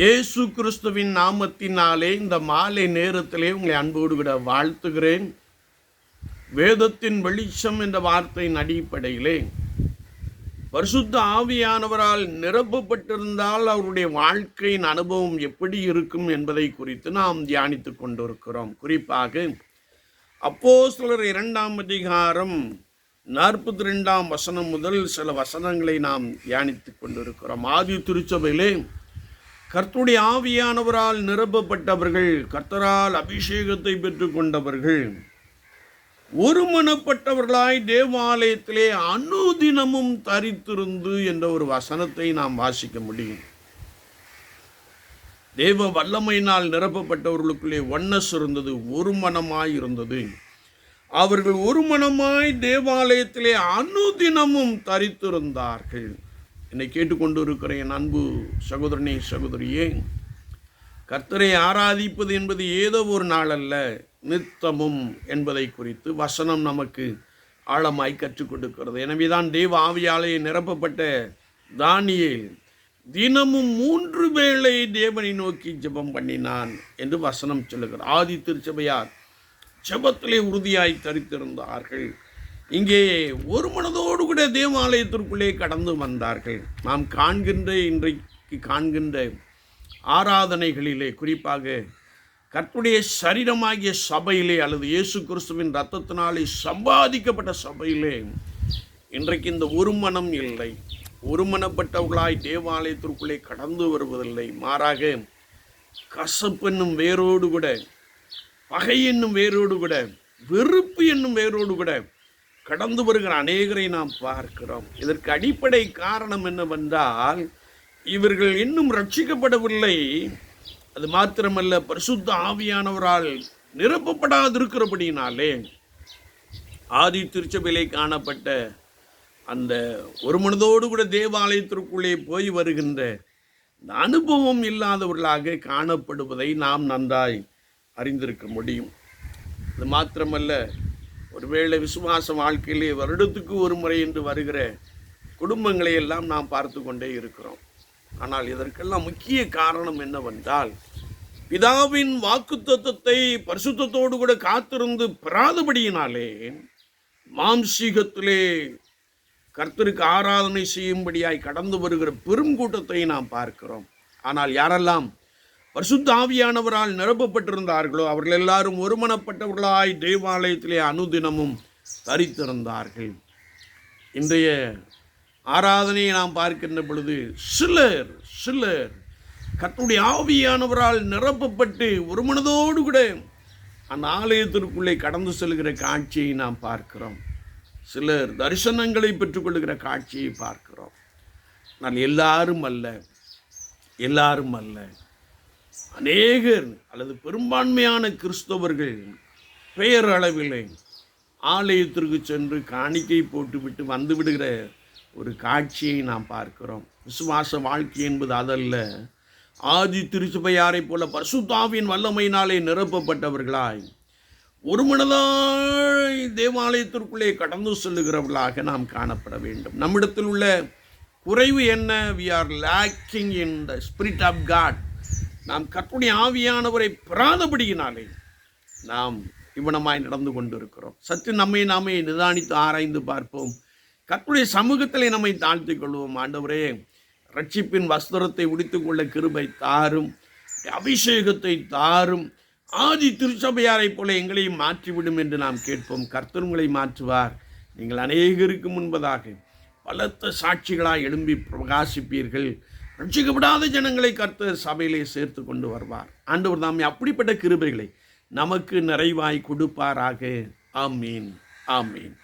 இயேசு கிறிஸ்துவின் நாமத்தினாலே இந்த மாலை நேரத்திலே உங்களை அன்போடு விட வாழ்த்துகிறேன். வேதத்தின் வெளிச்சம் என்ற வார்த்தையின் அடிப்படையிலே. பரிசுத்த ஆவியானவரால் நிரப்பப்பட்டிருந்தால் அவருடைய வாழ்க்கையின் அனுபவம் எப்படி இருக்கும் என்பதை குறித்து நாம் தியானித்து கொண்டிருக்கிறோம். குறிப்பாக சிலர் இரண்டாம் அதிகாரம் நாற்பத்தி ரெண்டாம் வசனம் முதல் சில வசனங்களை நாம் தியானித்து கொண்டிருக்கிறோம். ஆதி திருச்சபையிலே கர்த்தருடைய ஆவியானவரால் நிரப்பப்பட்டவர்கள் கர்த்தரால் அபிஷேகத்தை பெற்றுக்கொண்டவர்கள் ஒருமனப்பட்டவர்களாய் தேவாலயத்திலே அனுதினமும் தரித்திருந்து என்ற ஒரு வசனத்தை நாம் வாசிக்க முடியும். தேவ வல்லமையினால் நிரப்பப்பட்டவர்களுக்குள்ளே ஒன்னஸ் இருந்தது ஒரு மனமாய் இருந்தது. அவர்கள் ஒரு மனமாய் தேவாலயத்திலே அனுதினமும் தரித்திருந்தார்கள். என்னை கேட்டுக்கொண்டு இருக்கிற என் அன்பு சகோதரனே சகோதரியே கர்த்தரை ஆராதிப்பது என்பது ஏதோ ஒரு நாள் அல்ல நித்தமும் என்பதை குறித்து வசனம் நமக்கு ஆழமாய் கற்றுக் கொடுக்கிறது எனவேதான் தெய்வ ஆவியாலே நிரப்பப்பட்ட தானியேல் தினமும் மூன்று வேளை தேவனை நோக்கி ஜெபம் பண்ணினான் என்று வசனம் சொல்லுகிறார் ஆதி திருச்சபையார் ஜெபத்திலே உறுதியாய் தரித்திருந்தார்கள். இங்கே ஒரு மனதோடு கூட தேவாலயத்திற்குள்ளே கடந்து வந்தார்கள். நாம் காண்கின்ற இன்றைக்கு காண்கின்ற ஆராதனைகளிலே குறிப்பாக கற்புடைய சரீரமாகிய சபையிலே அல்லது இயேசு கிறிஸ்துவின் ரத்தத்தினாலே சம்பாதிக்கப்பட்ட சபையிலே இன்றைக்கு இந்த ஒரு மனம் இல்லை. ஒருமனப்பட்டவர்களாய் தேவாலயத்திற்குள்ளே கடந்து வருவதில்லை. மாறாக கசப்பு என்னும் வேரோடு கூட பகை என்னும் வேரோடு கூட வெறுப்பு என்னும் வேரோடு கூட கடந்து வருகிற அநேகரை நாம் பார்க்கிறோம். இதற்கு அடிப்படை காரணம் என்னவென்றால் இவர்கள் இன்னும் ரட்சிக்கப்படவில்லை. அது மாத்திரமல்ல பரிசுத்த ஆவியானவரால் நிரப்பப்படாதிருக்கிறபடினாலே ஆதி திருச்சபையிலே காணப்பட்ட அந்த ஒரு மனதோடு கூட தேவாலயத்திற்குள்ளே போய் வருகின்ற இந்த அனுபவம் இல்லாதவர்களாக காணப்படுவதை நாம் நன்றாய் அறிந்திருக்க முடியும். அது மாத்திரமல்ல ஒருவேளை விசுவாச வாழ்க்கையிலே வருடத்துக்கு ஒரு முறை என்று வருகிற குடும்பங்களை எல்லாம் நாம் பார்த்து கொண்டே இருக்கிறோம். ஆனால் இதற்கெல்லாம் முக்கிய காரணம் என்னவென்றால் பிதாவின் வாக்குத்தத்தத்தை பரிசுத்தத்தோடு கூட காத்திருந்து பெறாதபடியினாலே மாம்சீகத்திலே கர்த்தருக்கு ஆராதனை செய்யும்படியாய் கடந்து வருகிற பெரும் கூட்டத்தை நாம் பார்க்கிறோம். ஆனால் யாரெல்லாம் பரிசுத்த ஆவியானவரால் நிரப்பப்பட்டிருந்தார்களோ அவர்கள் எல்லாரும் ஒருமனப்பட்டவர்களாய் தேவாலயத்திலே அனுதினமும் தரித்திருந்தார்கள். இன்றைய ஆராதனையை நாம் பார்க்கின்ற பொழுது சிலர் சிலர் கத்துடைய ஆவியானவரால் நிரப்பப்பட்டு ஒரு மனதோடு கூட அந்த ஆலயத்திற்குள்ளே கடந்து செல்கிற காட்சியை நாம் பார்க்கிறோம். சிலர் தரிசனங்களை பெற்றுக்கொள்கிற காட்சியை பார்க்கிறோம். ஆனால் எல்லாரும் அல்ல எல்லாரும் அல்ல. அநேகர் அல்லது பெரும்பான்மையான கிறிஸ்தவர்கள் பெயர் அளவிலே ஆலயத்திற்கு சென்று காணிக்கை போட்டுவிட்டு வந்து விடுகிற ஒரு காட்சியை நாம் பார்க்கிறோம். விசுவாச வாழ்க்கை என்பது அதல்ல. ஆதி திருச்சபையாரைப் போல பசுதாவின் வல்லமையினாலே நிரப்பப்பட்டவர்களாய் ஒரு மனதாய் தேவாலயத்திற்குள்ளே கடந்து செல்லுகிறவர்களாக நாம் காணப்பட வேண்டும். நம்மிடத்தில் உள்ள குறைவு என்ன? We are lacking in the spirit of God நாம் கற்புடைய ஆவியானவரை பெறாதபடியினாலே நாம் இவனமாய் நடந்து கொண்டிருக்கிறோம். சற்று நம்மை நாமே நிதானித்து ஆராய்ந்து பார்ப்போம். கற்புடைய சமூகத்திலே நம்மை தாழ்த்திக் கொள்வோம். ஆண்டவரே ரட்சிப்பின் வஸ்திரத்தை உடித்துக்கொள்ள கிருபை தாரும். அபிஷேகத்தை தாரும். ஆதி திருச்சபையாரைப் போல எங்களையும் மாற்றிவிடும் என்று நாம் கேட்போம். கர்த்தருங்களை மாற்றுவார். நீங்கள் அநேகருக்கு முன்பதாக பலத்த சாட்சிகளாக எழும்பி பிரகாசிப்பீர்கள். ரட்சிக்கப்படாத ஜனங்களை கர்த்தர் சபையிலே சேர்த்து கொண்டு வருவார். ஆண்டவர் தாமே அப்படிப்பட்ட கிருபைகளை நமக்கு நிறைவாய் கொடுப்பாராக. ஆமீன். ஆமீன்.